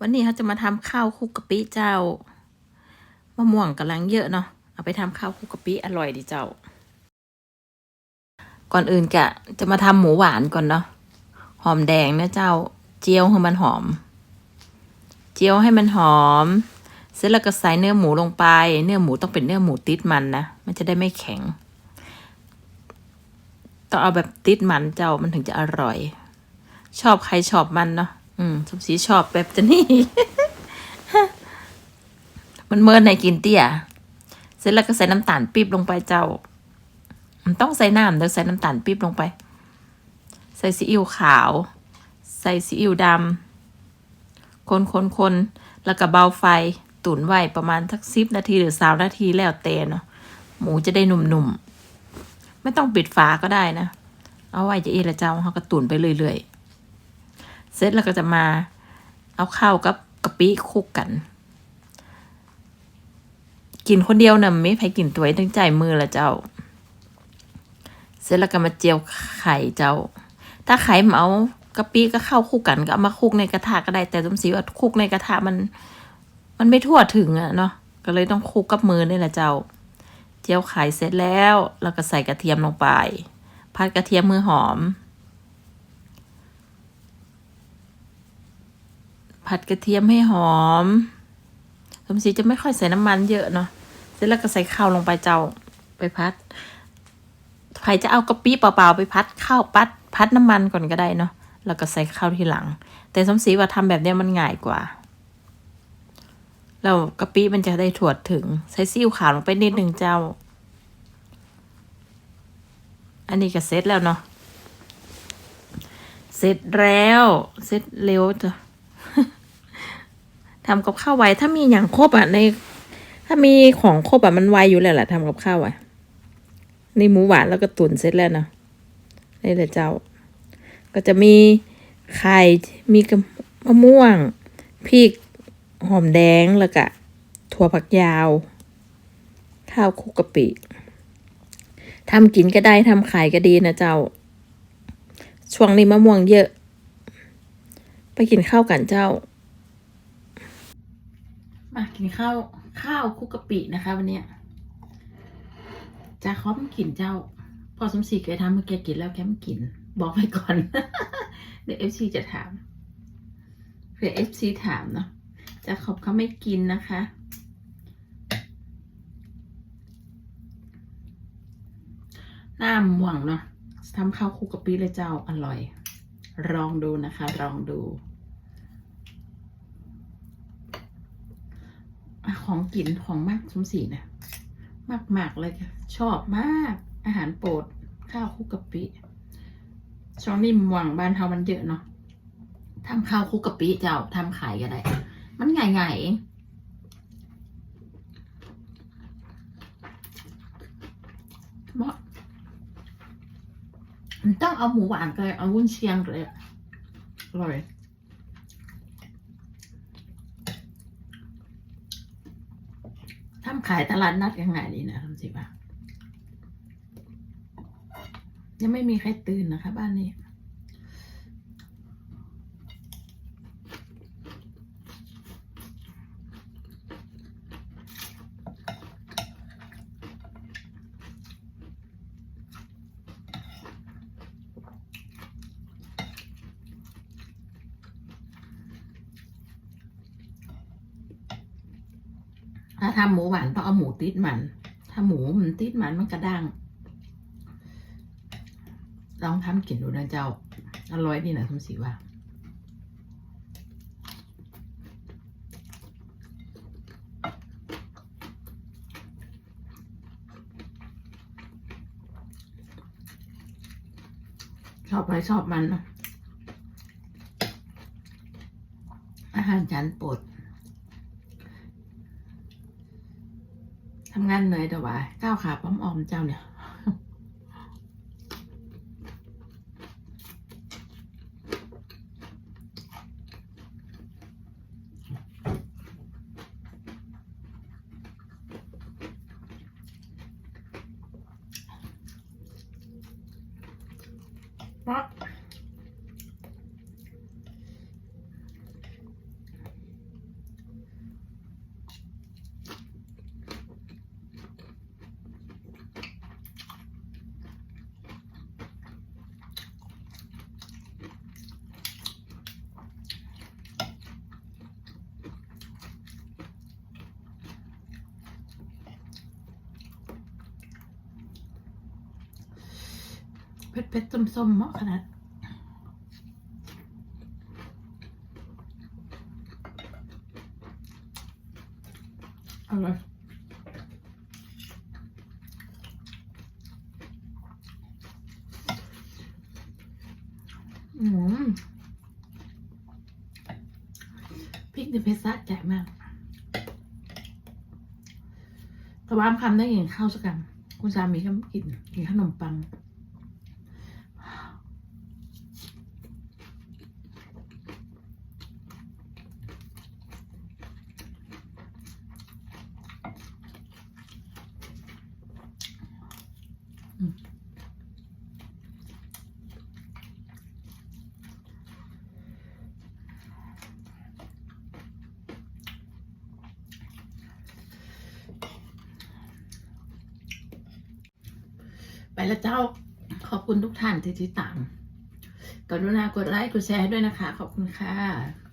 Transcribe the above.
วันนี้เขาจะมาทำข้าวคุกกะปิเจ้ามะม่วงกำลังเยอะเนาะเอาไปทำข้าวคุกกะปิอร่อยดีเจ้า ก่อนอื่นกะจะมาทำหมูหวานก่อนเนาะหอมแดงนะเจ้า เจียวให้มันหอม เจียวให้มันหอม เสร็จแล้วก็ใส่เนื้อหมูลงไป เนื้อหมูต้องเป็นเนื้อหมูติดมันนะมันจะได้ไม่แข็งต้องเอาแบบติดมันเจ้ามันถึงจะอร่อย ชอบใครชอบมันเนาะ อืมสมศรีชอบแบบจะนี่ มันเมินในกินเตี้ย เสร็จแล้วก็ใส่น้ำตาลปี๊บลงไปเจ้า มันต้องใส่น้ำเดี๋ยวใส่น้ำตาลปี๊บลงไป ใส่ซีอิ๊วขาว ใส่ซีอิ๊วดำคนคนคนแล้วก็เบาไฟ ตุ๋นไว้ประมาณสักสิบนาทีหรือสามนาทีแล้วแต่เนาะ หมูจะได้หนุ่มๆ ไม่ต้องปิดฝาก็ได้นะ เอาไว้จะเอละเจ้าเขาก็ตุ๋นไปเรื่อยๆ เสร็จแล้วก็จะมาเอาข้าวกับกะปิคุกกัน กินคนเดียวนะไม่ใครกินตัวเองตั้งใจมือละเจ้า เสร็จแล้วก็มาเจียวไข่เจ้า ถ้าไข่มาเอากะปิก็เข้าคลุกกันก็เอามาคุกในกระทะก็ได้แต่ต้มสีว่าคุกในกระทะมัน มันไม่ทั่วถึงอะเนาะก็เลยต้องคุกกับมือนี่แหละเจ้า เจียวไข่เสร็จแล้ว แล้วก็ใส่กระเทียมลงไปผัดกระเทียมมือหอม ผัดกระเทียมให้หอม สมศรีจะไม่ค่อยใส่น้ำมันเยอะเนาะ เสร็จแล้วก็ใส่ข้าวลงไปเจ้าไปพัด ใครจะเอากะปิเปล่าๆไปพัดข้าวปัดพัดน้ำมันก่อนก็ได้เนาะ แล้วก็ใส่ข้าวทีหลัง แต่สมศรีว่าทำแบบเนี้ยมันง่ายกว่า แล้วกะปิมันจะได้ถั่วถึง ใส่ซีอิ๊วขาวลงไปนิดหนึ่งเจ้า อันนี้ก็เสร็จแล้วเนาะ เสร็จแล้ว เสร็จเร็วจ้ะ ทำกับข้าวไวถ้ามีอย่างครบอะใน ถ้ามีของครบอะมันไวอยู่แล้วแหละทำกับข้าวอะนี่หมูหวานแล้วก็ตุ๋นเสร็จแล้วเนาะนี่แหละเจ้า ก็จะมีไข่มีมะม่วงพริกหอมแดงแล้วก็ถั่วผักยาว ข้าวคุกกะปิทำกินก็ได้ทำขายก็ดีนะเจ้า ช่วงนี้มะม่วงเยอะ ไปกินข้าวกันเจ้า มากินข้าวข้าวคุกกะปินะคะ วันนี้จะขอมกินเจ้า พอสมศรีแกทำเมื่อแกกินแล้วแกไม่กิน บอกไปก่อน เดี๋ยวเอฟซีจะถามเผื่อเอฟซีถามเนาะจะขอบเขาไม่กินนะคะ หน้าหวังเนาะทำข้าวคุกกะปิเลยเจ้าอร่อย ลองดูนะคะ ลองดูอะ ของกินของมากสมศรีนะมากมากๆเลยค่ะ ชอบมาก อาหารโปรด ข้าวคุกกะปิ ช่วงนี้หวังบ้านเฮามันเยอะเนาะทำข้าวคุกกะปิเจ้าทำขายก็ได้ มันง่ายๆเองเหมาะมันต้องเอาหมูหวานก็เลยเอาวุ้นเชียงเลยอร่อย ทำขายตลาดนัดยังไงดีนะทำสิบะยังไม่มีใครตื่นนะคะ บ้านนี้าทำหมูหวานต้องเอาหมูติดมัน ถ้าหมูมันติดมันมันกระด้าง ลองทำกินดูนะเจ้า อร่อยดีนะคุณสีว่าชอบไปชอบมันนะอาหารจานโปรด ทำงานเหนื่อยแต่ว่าก้าวขาป้อมออมเจ้าเนี่ยเพราะ เผ็ดเผ็ดส้มส้มๆเหมาะขนาดอร่อยอืมพริกในเพชรสะใจมากแต่ว่าคำได้กินข้าวสักคำคุณสามีก็กินกินขนมปัง ไปแล้วเจ้า ขอบคุณทุกท่านที่ติดตาม กรุณากดไลค์ กดแชร์ด้วยนะคะ ขอบคุณค่ะ